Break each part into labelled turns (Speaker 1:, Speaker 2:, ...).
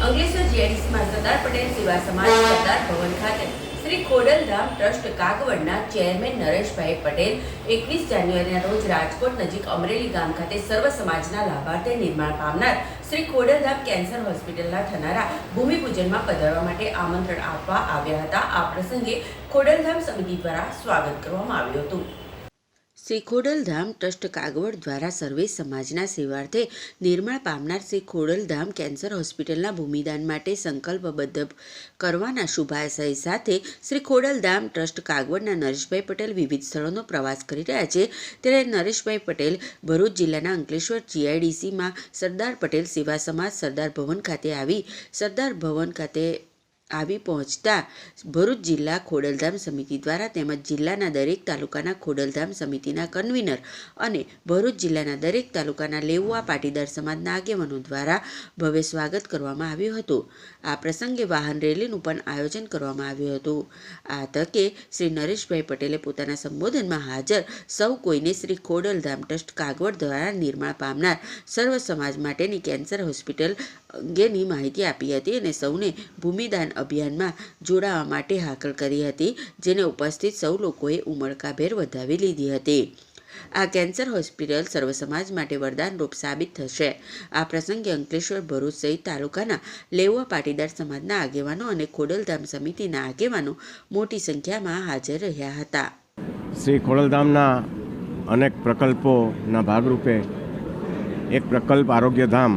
Speaker 1: અંકલેશ્વર જીઆઈડીસીમાં સરદાર પટેલ સેવા સમાજ સરદાર ભવન ખાતે શ્રી ખોડલધામ ટ્રસ્ટ કાગવડના ચેરમેન નરેશભાઈ પટેલ એકવીસ જાન્યુઆરીના રોજ રાજકોટ નજીક અમરેલી ગામ ખાતે સર્વ સમાજના લાભાર્થે નિર્માણ પામનાર શ્રી ખોડલધામ કેન્સર હોસ્પિટલના થનારા ભૂમિપૂજનમાં પધારવા માટે આમંત્રણ આપવા આવ્યા હતા. આ પ્રસંગે ખોડલધામ સમિતિ દ્વારા સ્વાગત કરવામાં આવ્યું હતું. શ્રી ખોડલધામ ટ્રસ્ટ કાગવડ દ્વારા સર્વે સમાજના સેવાર્થે નિર્માણ પામનાર શ્રી ખોડલધામ કેન્સર હોસ્પિટલના ભૂમિદાન માટે સંકલ્પબદ્ધ કરવાના શુભાશય સાથે શ્રી ખોડલધામ ટ્રસ્ટ કાગવડના નરેશભાઈ પટેલ વિવિધ સ્થળોનો પ્રવાસ કરી રહ્યા છે. ત્યારે નરેશભાઈ પટેલ ભરૂચ જિલ્લાના અંકલેશ્વર જીઆઈડીસીમાં સરદાર પટેલ સેવા સમાજ સરદાર ભવન ખાતે આવી. સરદાર ભવન ખાતે આવી પહોંચતા ભરૂચ જિલ્લા ખોડલધામ સમિતિ દ્વારા તેમજ જિલ્લાના દરેક તાલુકાના ખોડલધામ સમિતિના કન્વીનર અને ભરૂચ જિલ્લાના દરેક તાલુકાના લેવુઆ પાટીદાર સમાજના આગેવાનો દ્વારા ભવ્ય સ્વાગત કરવામાં આવ્યું હતું. આ પ્રસંગે વાહન રેલીનું પણ આયોજન કરવામાં આવ્યું હતું. આ તકે શ્રી નરેશભાઈ પટેલે પોતાના સંબોધનમાં હાજર સૌ કોઈને શ્રી ખોડલધામ ટ્રસ્ટ કાગવડ દ્વારા નિર્માણ પામનાર સર્વ સમાજ માટેની કેન્સર હોસ્પિટલ અંગેની માહિતી આપી હતી અને સૌને ભૂમિદાન અભિયાનમાં જોડાવા માટે હાકલ કરી હતી, જેને ઉપસ્થિત સૌ લોકોએ ઉમળકાભેર વધાવી લીધી હતી. આ કેન્સર હોસ્પિટલ સર્વ સમાજ માટે વરદાનરૂપ સાબિત થશે. આ પ્રસંગે અંકલેશ્વર ભરૂચ સહિત તાલુકાના લેવા પાટીદાર સમાજના આગેવાનો અને ખોડલધામ સમિતિના આગેવાનો મોટી સંખ્યામાં હાજર રહ્યા હતા.
Speaker 2: શ્રી ખોડલધામના અનેક પ્રકલ્પોના ભાગરૂપે એક પ્રકલ્પ આરોગ્યધામ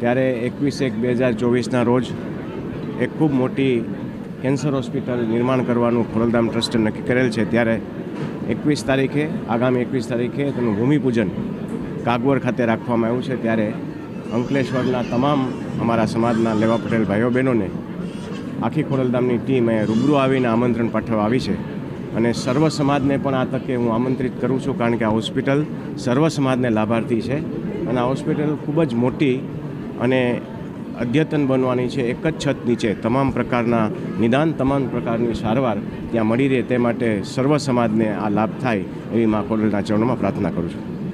Speaker 2: ત્યારે એકવીસ એક બે હજાર ચોવીસના રોજ એક ખૂબ મોટી કેન્સર હોસ્પિટલ નિર્માણ કરવાનું ખોડલધામ ટ્રસ્ટે નક્કી કરેલ છે. ત્યારે એકવીસ તારીખે, આગામી એકવીસ તારીખે તેનું ભૂમિપૂજન કાગવર ખાતે રાખવામાં આવ્યું છે. ત્યારે અંકલેશ્વરના તમામ અમારા સમાજના લેવા પટેલ ભાઈઓ બહેનોને આખી ખોડલધામની ટીમ રૂબરૂ આવીને આમંત્રણ પાઠવવા આવી છે. અને સર્વ સમાજને પણ આ તકે હું આમંત્રિત કરું છું, કારણ કે આ હોસ્પિટલ સર્વ સમાજને લાભાર્થી છે. અને આ હોસ્પિટલ ખૂબ જ મોટી અને અદ્યતન બનવાની છે, એક જ છત નીચે તમામ પ્રકારના નિદાન, તમામ પ્રકારની સારવાર ત્યાં મળી રહે તે માટે સર્વ સમાજને આ લાભ થાય એવી મા કોડલના ચરણોમાં પ્રાર્થના કરું છું.